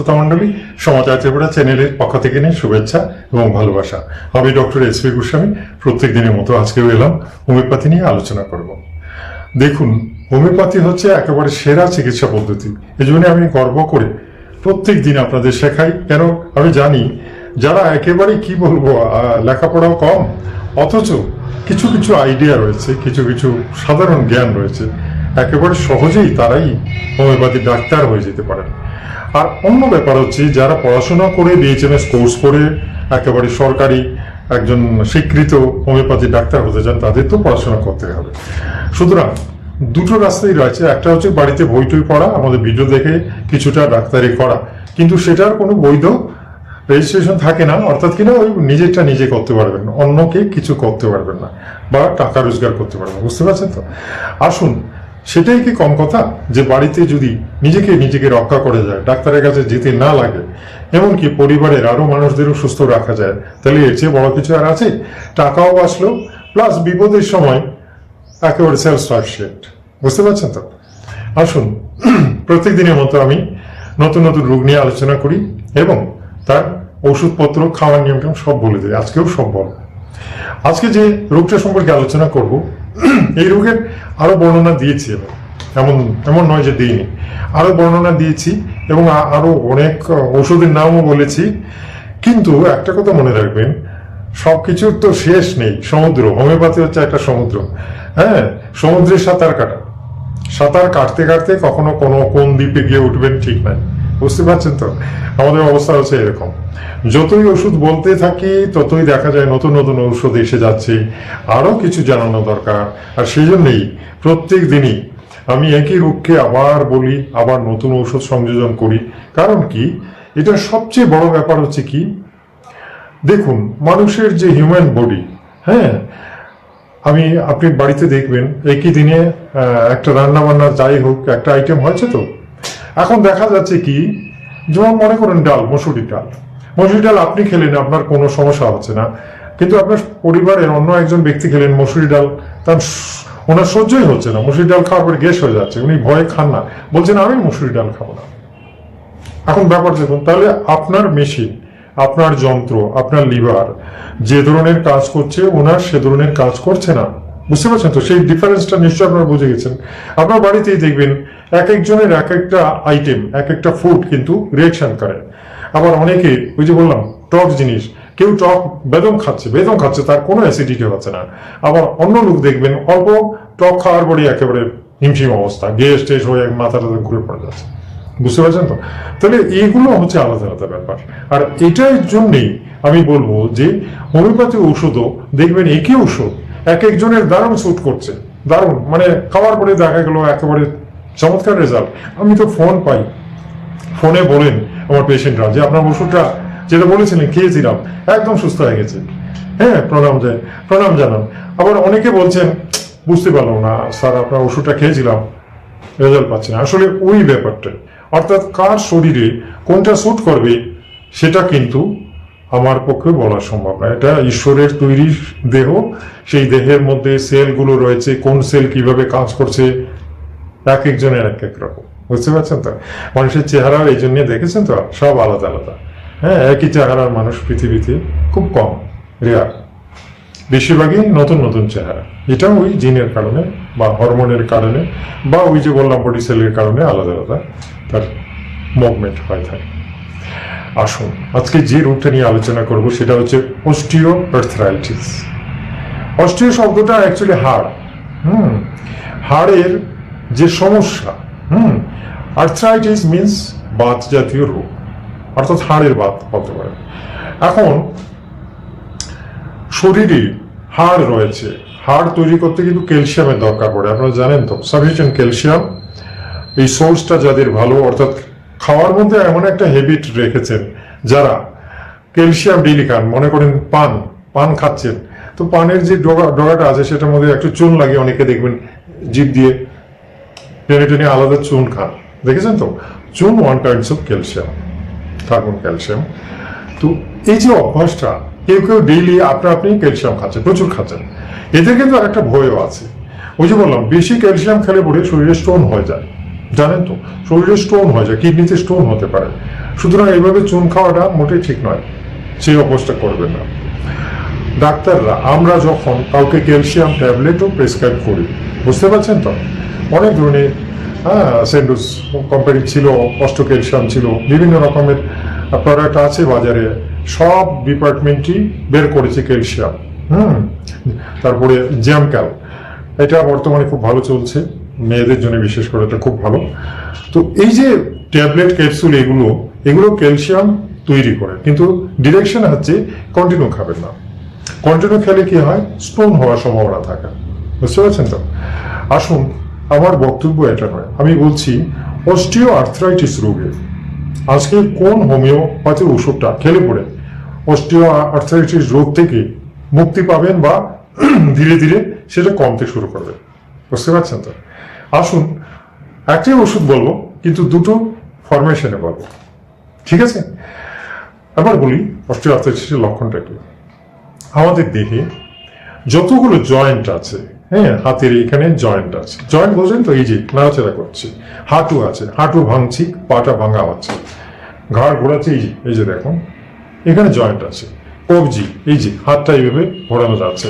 শ্রোতা মণ্ডলী সমাচার ত্রিপুরা চ্যানেলের পক্ষ থেকে নিয়ে শুভেচ্ছা এবং ভালোবাসা। আমি ডক্টর এস পি গোস্বামী, প্রত্যেক দিনের মতো আজকেও এলাম, হোমিওপ্যাথি নিয়ে আলোচনা করব। দেখুন, হোমিওপ্যাথি হচ্ছে একেবারে সেরা চিকিৎসা পদ্ধতি। এই জন্য আমি গর্ব করে প্রত্যেক দিন আপনাদের শেখাই। কেন? আমি জানি যারা একেবারে কি বলব লেখাপড়াও কম, অথচ কিছু কিছু আইডিয়া রয়েছে, কিছু কিছু সাধারণ জ্ঞান রয়েছে। একেবারে সহজেই তারাই হোমিওপ্যাথি ডাক্তার হয়ে যেতে পারেন। আর অন্য ব্যাপার হচ্ছে যারা পড়াশোনা করে বিএইচএমএস কোর্স করে, একেবারে সরকারি একজন স্বীকৃত হোমিওপ্যাথি ডাক্তার হতে চান, তাদের তো পড়াশোনা করতে হবে। সুতরাং দুটো রাস্তাই রয়েছে। একটা হচ্ছে বাড়িতে বই টই পড়া, আমাদের ভিডিও দেখে কিছুটা ডাক্তারি করা। কিন্তু সেটার কোনো বৈধ রেজিস্ট্রেশন থাকে না, অর্থাৎ কিনা ওই নিজেরটা নিজে করতে পারবেন অন্যকে কিছু করতে পারবেন না, বা টাকা রোজগার করতে পারবেন বুঝতে পারছেন তো? আসুন সেটাই কি কম কথা? যে বাড়িতে যদি নিজেকে নিজেকে রক্ষা করে যায়, ডাক্তারের কাছে যেতে না লাগে, এমনকি পরিবারের আরও মানুষদেরও সুস্থ রাখা যায়, তাহলে এর চেয়ে বড় কিছু আর আছে? টাকাও বাঁচলো প্লাস বিপদের সময় একেবারে সেলফ বুঝতে পারছেন তো? আসুন প্রত্যেক দিনের মতো আমি নতুন নতুন রোগ নিয়ে আলোচনা করি এবং তার ওষুধপত্র, খাওয়ার নিয়ম সব বলে দিই। আজকেও সব বলব আজকে যে রোগটা সম্পর্কে আলোচনা করব এই রোগের আরও বর্ণনা দিয়েছি এমন এমন নয় যে দিইনি। আরও বর্ণনা দিয়েছি এবং আরও অনেক ওষুধের নামও বলেছি। কিন্তু একটা কথা মনে রাখবেন, সবকিছুর তো শেষ নেই। সমুদ্র, হোমিওপ্যাথি হচ্ছে একটা সমুদ্র। হ্যাঁ সমুদ্রে সাঁতার কাটা। সাঁতার কাটতে কাটতে কখনো কোনো কোন দ্বীপে গিয়ে উঠবেন ঠিক নাই। বুঝতে পারছেন তো? আমাদের অবস্থা হচ্ছে এরকম। যতই ওষুধ বলতে থাকি, ততই দেখা যায় নতুন নতুন ঔষধ এসে যাচ্ছে। আরও কিছু জানানো দরকার। আর সেই জন্যই প্রত্যেক দিনই আমি একই রোগকে আবার বলি, আবার নতুন ঔষধ সংযোজন করি। কারণ কি? এটা সবচেয়ে বড় ব্যাপার হচ্ছে কি? দেখুন, মানুষের যে হিউম্যান বডি হ্যাঁ? আমি, আপনি বাড়িতে দেখবেন, একই দিনে একটা রান্না বান্না যাই হোক, একটা আইটেম হয়েছে তো? এখন দেখা যাচ্ছে কি যেমন মনে করেন ডাল মসুরি ডাল। মসুরি ডাল আপনি খেলেন, আপনার কোনো সমস্যা হচ্ছে না। কিন্তু আপনার পরিবারের অন্য একজন ব্যক্তি খেলেন মসুরি ডাল, তার ওনার সহ্যই হচ্ছে না। মসুরি ডাল খাওয়ার পরে গ্যাস হয়ে যাচ্ছে, উনি ভয়ে খান না। বলছেন, আমি মসুরি ডাল খাব না। এখন ব্যাপার দেখুন, তাহলে আপনার মেশিন, আপনার যন্ত্র, আপনার লিভার, যে ধরনের কাজ করছে, ওনার সে ধরনের কাজ করছে না। বুঝতে পারছেন তো? সেই ডিফারেন্সটা নিশ্চয়ই আপনারা বুঝে গেছেন। আপনার বাড়িতেই দেখবেন, এক একজনের এক একটা আইটেম এক একটা ফুড কিন্তু রিয়েকশন করে। আবার অনেকে ওই যে বললাম টক জিনিস, কেউ টক বেদম খাচ্ছে বেদম খাচ্ছে, তার কোনো অ্যাসিডিটি হচ্ছে না। আবার অন্য লোক দেখবেন, অল্প টক খাওয়ার পরে একেবারে হিমশিম অবস্থা গ্যাস টেস হয়ে মাথাটা ঘুরে পড়ে যাচ্ছে। বুঝতে পারছেন তো? তাহলে এইগুলো হচ্ছে আলাদা আলাদা ব্যাপার। আর এটার জন্যেই আমি বলব যে হোমিওপ্যাথি ওষুধও দেখবেন একই ওষুধ এক একজনের দারুণ স্যুট করছে। দারুণ। মানে খাওয়ার পরে দেখা গেল একেবারে চমৎকার রেজাল্ট আমি তো ফোন পাই। ফোনে বলেন আমার পেশেন্টরা যে আপনার ওষুধটা যেটা বলেছিলেন, খেয়েছিলাম, একদম সুস্থ হয়ে গেছে। হ্যাঁ প্রণাম যায় প্রণাম জানান। আবার অনেকে বলছেন, বুঝতে পারলাম না, স্যার আপনার ওষুধটা খেয়েছিলাম রেজাল্ট পাচ্ছি না। আসলে ওই ব্যাপারটা। অর্থাৎ কার শরীরে কোনটা স্যুট করবে, সেটা কিন্তু আমার পক্ষে বলা সম্ভব না। এটা ঈশ্বরের তৈরি দেহ। সেই দেহের মধ্যে সেলগুলো রয়েছে। কোন সেল কীভাবে কাজ করছে, এক একজনের এক এক রকম। বুঝতে পারছেন তো? মানুষের চেহারা এই জন্য দেখেছেন তো? সব আলাদা আলাদা। হ্যাঁ একই চেহারার মানুষ পৃথিবীতে খুব কম রেয়ার বেশিরভাগই নতুন নতুন চেহারা। এটা ওই জিনের কারণে বা হরমোনের কারণে বা ওই যে বললাম বডি সেলের কারণে আলাদা আলাদা তার মুভমেন্ট হয়ে থাকে। আসুন। আজকে যে রোগটা নিয়ে আলোচনা করব সেটা হচ্ছে অস্টিও আর্থরাইটিস অস্টিও শব্দটা অ্যাকচুয়ালি হাড়। হুম, হাড়ের যে সমস্যা, হুম আর্থরাইটিস মিন্স বাত জাতীয় রোগ, অর্থাৎ হাড়ের বাত বলতে পারে এখন, শরীরে হাড় রয়েছে। হাড় তৈরি করতে কিন্তু ক্যালসিয়ামের দরকার পড়ে। আপনারা জানেন তো সাফিসিয়েন্ট ক্যালসিয়াম এই সোর্সটা যাদের ভালো, অর্থাৎ খাওয়ার মধ্যে এমন একটা হ্যাবিট রেখেছেন যারা ক্যালসিয়াম ডেইলি খান, মনে করেন পান পান খাচ্ছেন। তো পানের যে ডগা, ডগাটা আছে, সেটার মধ্যে একটু চুন লাগে অনেকে দেখবেন জিভ দিয়ে টেনে টেনে আলাদা চুন খান। দেখেছেন তো? চুন one kinds of calcium carbon calcium তো এই যে অভ্যাসটা, কেউ কেউ ডেইলি আপনা আপনি ক্যালসিয়াম খাচ্ছেন, প্রচুর খাচ্ছেন। এতে কিন্তু আর একটা ভয়ও আছে। ওই যে বললাম, বেশি ক্যালসিয়াম খেলে পরে শরীরে স্টোন হয়ে যায়। জানেন তো, শরীরে স্টোন হয়ে যায় কিডনিতে স্টোন হতে পারে। সুতরাং এইভাবে চুন খাওয়াটা মোটেই ঠিক নয়, সেই অবস্থা করবেন না। ডাক্তাররা, আমরা যখন কাউকে ক্যালসিয়াম ট্যাবলেটও প্রেসক্রাইব করি, বুঝতে পারছেন তো? অনেক ধরনের হ্যাঁ সেন্ডোস কোম্পানি ছিল অস্ট ক্যালসিয়াম ছিল, বিভিন্ন রকমের প্রোডাক্ট আছে বাজারে, সব ডিপার্টমেন্টই বের করেছে ক্যালসিয়াম। হুম, তারপরে জ্যামক্যাল এটা বর্তমানে খুব ভালো চলছে। মেয়েদের জন্য বিশেষ করে এটা খুব ভালো। তো এই যে ট্যাবলেট ক্যাপসুল এগুলো এগুলো ক্যালসিয়াম তৈরি করে, কিন্তু ডিরেকশন হচ্ছে কন্টিনিউ খাবেন না। কন্টিনিউ খেলে কি হয়? স্টোন হওয়ার সম্ভাবনা থাকে। বুঝতে পারছেন তো? আসুন, আমার বক্তব্য এটা নয়। আমি বলছি অস্টিও আর্থ্রাইটিস রোগে আজকে কোন হোমিওপ্যাথির ওষুধটা খেলে পড়ে? অস্টিও আর্থ্রাইটিস রোগ থেকে মুক্তি পাবেন বা ধীরে ধীরে সেটা কমতে শুরু করবে। বুঝতে পারছেন তো? আসুন, একটাই ওষুধ বলব, কিন্তু দুটো ফরমেশনে বলব। ঠিক আছে? আবার বলি অস্টিও আর্থ্রাইটিসের লক্ষণটা কি? আমাদের দেহে যতগুলো জয়েন্ট আছে হ্যাঁ হাতের এখানে জয়েন্ট আছে। জয়েন্ট বোঝেন তো, এই যে নাড়াচাড়া করছি, হাঁটু আছে, হাঁটু ভাঙছি, পাটা ভাঙা হচ্ছে, ঘাড় ঘোরাচ্ছে, এই যে এই যে দেখুন, এখানে জয়েন্ট আছে। কবজি, এই যে, হাতটা এইভাবে ঘোরানো যাচ্ছে।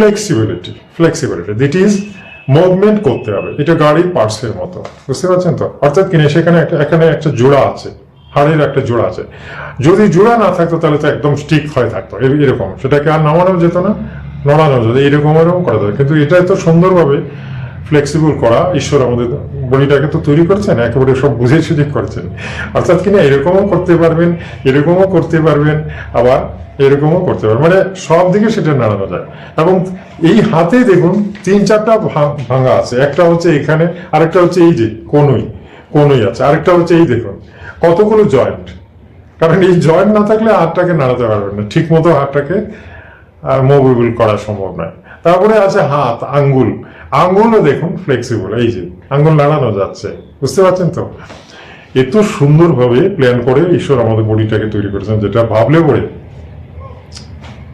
Flexibility flexibility that is movement করতে হবে। এটা গাড়ির পার্টসের মতো। বুঝতে পারছেন তো? অর্থাৎ কিনে সেখানে একটা, এখানে একটা জোড়া আছে। হাড়ের একটা জোড়া আছে। যদি জোড়া না থাকতো, তাহলে তো একদম স্টিক হয়ে থাকতো। এরকম। সেটাকে আর নামানো যেত না, নড়ানো যেত। এরকম এরকম করা যেত। কিন্তু এটা তো সুন্দরভাবে ফ্লেক্সিবল করা, ঈশ্বর আমাদের বডিটাকে তো তৈরি করেছেন, একেবারে সব বুঝে সুঝে করেছেন। অর্থাৎ কিনা এরকমও করতে পারবেন, এরকমও করতে পারবেন, আবার এরকমও করতে পারবেন। মানে সব দিকে সেটা নাড়ানো যায়। এবং এই হাতে দেখুন, তিন চারটা ভাঙা আছে। একটা হচ্ছে এখানে, আরেকটা হচ্ছে এই যে কোনই কোনই আছে। আরেকটা হচ্ছে এই দেখুন, কতগুলো জয়েন্ট। কারণ এই জয়েন্ট না থাকলে হাতটাকে নাড়াতে পারবেন না। ঠিক মতো হাতটাকে মুভেবল করা সম্ভব নয়। তারপরে আছে হাত, আঙ্গুল। আঙ্গুলও দেখুন ফ্লেক্সিবল এই যে, আঙ্গুল নাড়ানো যাচ্ছে, বুঝতে পারছেন তো? এত সুন্দরভাবে প্ল্যান করে ঈশ্বর আমাদের বডিটাকে তৈরি করেছেন, যেটা ভাবলে পরে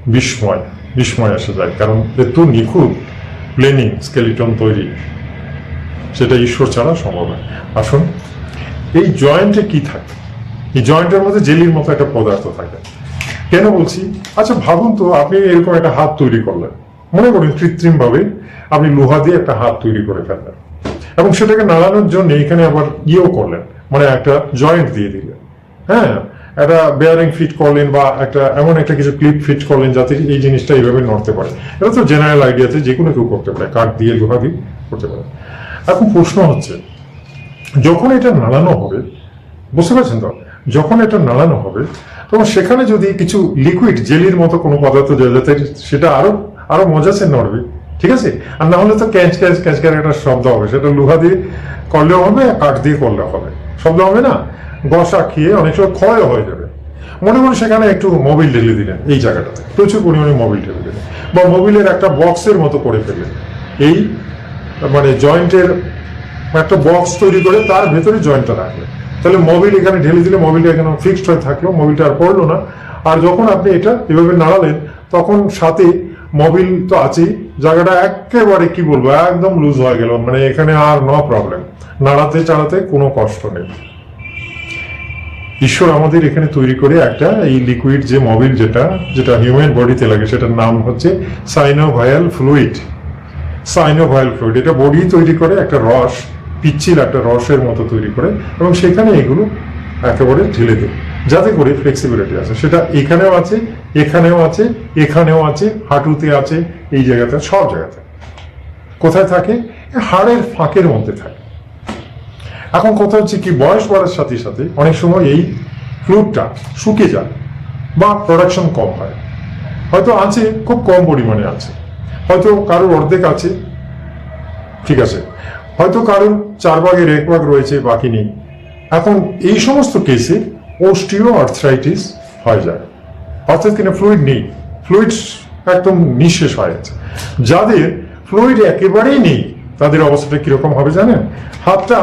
বিস্ময় বিস্ময় এসে যায়, কারণ এত নিখুঁত প্লেনিং স্কেলিটন তৈরি, সেটা ঈশ্বর ছাড়া সম্ভব নয় আসুন, এই জয়েন্টে কি থাকে? এই জয়েন্টের মধ্যে জেলির মতো একটা পদার্থ থাকে। কেন বলছি? আচ্ছা ভাবুন তো, আপনি এরকম একটা হাত তৈরি করলেন। মনে করুন কৃত্রিম ভাবে আপনি লোহা দিয়ে একটা হাত তৈরি করে ফেললেন। এবং সেটাকে নাড়ানোর জন্য এখানে আবার ইয়েও করলেন। মানে একটা জয়েন্ট দিয়ে দিলেন। হ্যাঁ একটা বেয়ারিং ফিট করলেন বা একটা এমন একটা কিছু ক্লিপ ফিট করলেন যাতে এই জিনিসটা এইভাবে নড়তে পারে। এটা তো জেনারেল আইডিয়াতে যে কোনো কেউ করতে পারে। কাঠ দিয়ে লোহা দিয়ে করতে পারে। এখন প্রশ্ন হচ্ছে, যখন এটা নাড়ানো হবে, বুঝতে পারছেন তো? যখন এটা নাড়ানো হবে, তখন সেখানে যদি কিছু লিকুইড জেলির মতো কোনো পদার্থ দেওয়া যাতে সেটা আরও আরও মজাছে নড়বে, ঠিক আছে? আর না হলে তো ক্যাচ ক্যাচ ক্যাচ ক্যাচ একটা শব্দ হবে। সেটা লোহা দিয়ে করলেও হবে কাঠ দিয়ে করলেও হবে। শব্দ হবে না? গসা খেয়ে অনেক সময় ক্ষয়ও হয়ে যাবে। মনে মনে সেখানে একটু মোবিল ঢেলে দিলেন এই জায়গাটাতে। প্রচুর পরিমাণে মোবিল ঢেলে দিলেন। বা মোবিলের একটা বক্সের মতো করে ফেললেন। এই মানে জয়েন্টের একটা বক্স তৈরি করে তার ভেতরে জয়েন্টটা রাখলে তাহলে মোবিল এখানে ঢেলে দিলে মোবিলটা এখানে ফিক্সড হয়ে থাকল, মোবিলটা আর পড়ল না। আর যখন আপনি এটা এভাবে নাড়ালেন, তখন সাথে মোবিল তো আছেই। জায়গাটা একেবারে, কি বলব, একদম লুজ হয়ে গেল। মানে এখানে আর নো প্রবলেম নাড়াতে চাড়াতে কোনো কষ্ট নেই। ঈশ্বর আমাদের এখানে তৈরি করে একটা এই লিকুইড যে মবিল যেটা যেটা হিউম্যান বডিতে লাগে, সেটার নাম হচ্ছে সাইনোভায়াল ফ্লুইড সাইনোভায়াল ফ্লুইড এটা বডি তৈরি করে একটা রস, পিচ্ছিল একটা রসের মতো তৈরি করে, এবং সেখানে এগুলো একেবারে ঢেলে দেয়। যাতে করে ফ্লেক্সিবিলিটি আছে। সেটা এখানেও আছে এখানেও আছে এখানেও আছে, হাঁটুতে আছে, এই জায়গাতে সব জায়গাতে। কোথায় থাকে? হাড়ের ফাঁকের মধ্যে থাকে। এখন কথা হচ্ছে কি, বয়স বাড়ার সাথে সাথে অনেক সময় এই ফ্লুইডটা শুকিয়ে যায় বা প্রোডাকশন কম হয়। হয়তো আছে, খুব কম পরিমাণে আছে। হয়তো কারোর অর্ধেক আছে, ঠিক আছে। হয়তো কারোর চার ভাগের এক ভাগ রয়েছে, বাকি নেই। এখন এই সমস্ত কেসে ওস্টিও আর্থ্রাইটিস হয়ে যায়। অর্থাৎ কিনা ফ্লুইড নেই। ফ্লুইড একদম নিঃশেষ হয়ে গেছে যাদের ফ্লুইড একেবারেই নেই, তাদের অবস্থাটা কীরকম হবে জানেন? হাতটা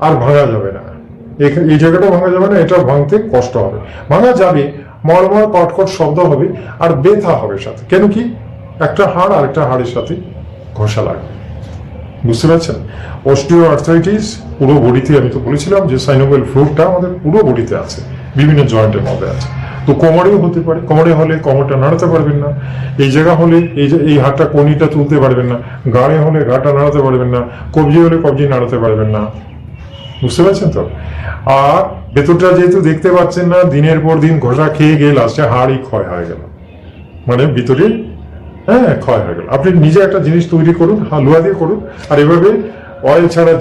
আর ভাঙা যাবে না। এই জায়গাটা ভাঙা যাবে না এটা ভাঙতে কষ্ট হবে। ভাঙা যাবে মরমর কটকট শব্দ হবে আর ব্যথা হবে সাথে। কেন কি? একটা হাড় আর একটা হাড়ের সাথে ঘষা লাগবে। বুঝতে পারছেন? অস্টিও আর্থ্রাইটিস পুরো বডিতে আমি তো বলেছিলাম যে সাইনোভেল ফ্লুটটা আমাদের পুরো বডিতে আছে। বিভিন্ন জয়েন্টের মধ্যে আছে। তো কোমরেও হতে পারে, কোমরে হলে কোমরটা নাড়াতে পারবেন না, এই জায়গা হলে এই এই হাতটা কনিটা তুলতে পারবেন না, গাড়ে হলে গাটা নাড়াতে পারবেন না, কবজি হলে কবজি নাড়াতে পারবেন না। বুঝতে পারছেন তো? আর ভেতরটা যেহেতু দেখতে পাচ্ছেন না, দিনের পর দিন ঘষা খেয়ে গিয়ে লাস্টে হাড়ই ক্ষয় হয়ে গেল। মানে ভিতরে হ্যাঁ ক্ষয় হয়ে গেল। আপনি নিজে একটা জিনিস তৈরি করুন হালুয়া দিয়ে করুন, আর এভাবে অয়েল ছাড়া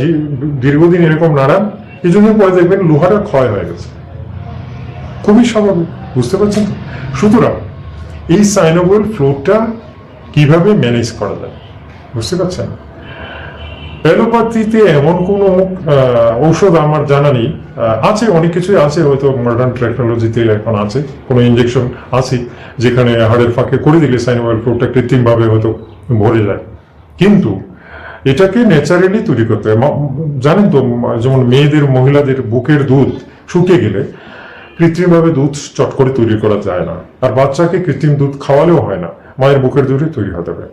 দীর্ঘদিন এরকম নাড়ান কিছুদিন পরে দেখবেন লোহাটা ক্ষয় হয়ে গেছে। খুবই স্বাভাবিক, বুঝতে পারছেন তো? সুতরাং এই সাইনোবল ফ্লোরটা কীভাবে ম্যানেজ করা যায়? বুঝতে পারছেন? অ্যালোপ্যাথিতে এমন কোনো ঔষধ আমার জানা নেই। আছে, অনেক কিছুই আছে, হয়তো মডার্ন টেকনোলজিতে এখন আছে, কোনো ইঞ্জেকশন আছে, যেখানে হাড়ের ফাঁকে করে দিলে সাইনোভাল ফ্লোরটা কৃত্রিমভাবে হয়তো ভরে যায়। কিন্তু এটাকে ন্যাচারালি তৈরি করতে হয়। জানেন তো যেমন মেয়েদের, মহিলাদের বুকের দুধ শুকিয়ে গেলে কৃত্রিমভাবে দুধ চট করে তৈরি করা যায় না। আর বাচ্চাকে কৃত্রিম দুধ খাওয়ালেও হয় না। মায়ের বুকের দুধে তৈরি হতে হবে।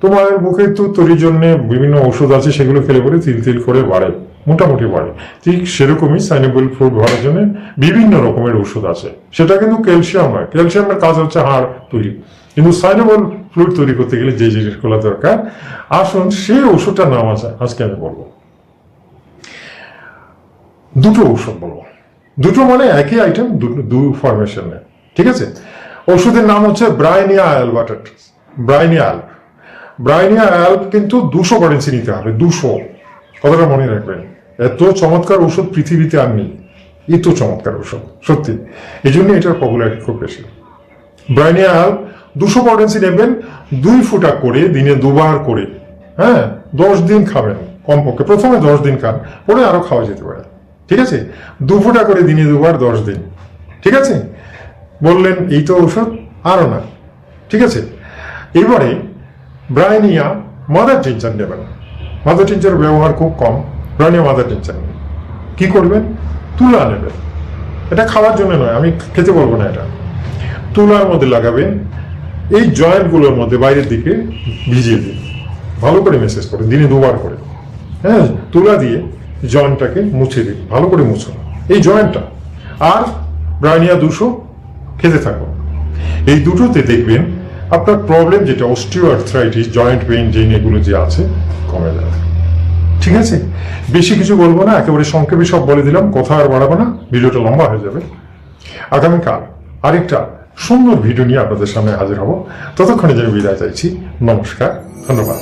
তো মায়ের বুকের দুধ তৈরির জন্য বিভিন্ন ওষুধ আছে, সেগুলো খেলে পরে তিল তিল করে বাড়ে। মোটামুটি বাড়ে। ঠিক সেরকমই সাইনেবল ফ্রুট বাড়ার জন্য বিভিন্ন রকমের ওষুধ আছে। সেটা কিন্তু ক্যালসিয়াম নয়। ক্যালসিয়ামের কাজ হচ্ছে হাড় তৈরি। কিন্তু সাইনেবল ফ্লুইড তৈরি করতে গেলে যে জিনিসগুলো দরকার, আসুন সেই ওষুধটার নাম আছে আজকে আমি বলব। দুটো ঔষধ বলব। দুটো মানে একই আইটেম দু ফরমেশনে ঠিক আছে? ওষুধের নাম হচ্ছে ব্রাইনিয়া অ্যালবার্ট ব্রাইনিয়া অ্যালব ব্রাইনিয়া অ্যালব কিন্তু দুশো কারেন্সি নিতে হবে, দুশো। কথাটা মনে রাখবেন। এত চমৎকার ওষুধ পৃথিবীতে আর নেই। এত চমৎকার ওষুধ সত্যি। এই জন্য এটার পপুলারিটি খুব বেশি। ব্রাইনিয়া অ্যালব দুশো পটেন্সি নেবেন, দুই ফুটা করে, দিনে দুবার করে। হ্যাঁ? দশ দিন খাবেন কমপক্ষে। প্রথমে দশ দিন খান, পরে আরও খাওয়া যেতে পারে। ঠিক আছে? দু ফুটা করে দিনে দুবার দশ দিন। ঠিক আছে? বললেন, এই তো ঔষধ আরও না। ঠিক আছে? এবারে ব্রায়নিয়া মাদার টিনচার নেবেন। মাদার টিনচার ব্যবহার খুব কম। ব্রাইনিয়া মাদার টিনচার নেবেন। কি করবেন? তুলা নেবেন। এটা খাওয়ার জন্য নয়, আমি খেতে বলব না এটা। তুলার মধ্যে লাগাবেন, এই জয়েন্টগুলোর মধ্যে বাইরের দিকে ভিজিয়ে দিন। ভালো করে মেসেজ করে দিনে দুবার করে। হ্যাঁ তুলা দিয়ে জয়েন্টটাকে মুছে দিন, ভালো করে মুছুন এই জয়েন্টটা। আর ব্রাইনিয়া দুশো খেতে থাকুন এই দুটোতে দেখবেন আপনার প্রবলেম যেটা অস্টিও আর্থ্রাইটিস জয়েন্ট পেইন জেন এগুলো যে আছে, কমে যাবে। ঠিক আছে? বেশি কিছু বলব না, একেবারে সংক্ষেপে সব বলে দিলাম, কথা আর বাড়াবো না, ভিডিওটা লম্বা হয়ে যাবে। আগামীকাল আরেকটা সুন্দর ভিডিও নিয়ে আপনাদের সামনে হাজির হব। ততক্ষণে যে আমি বিদায় চাইছি, নমস্কার, ধন্যবাদ।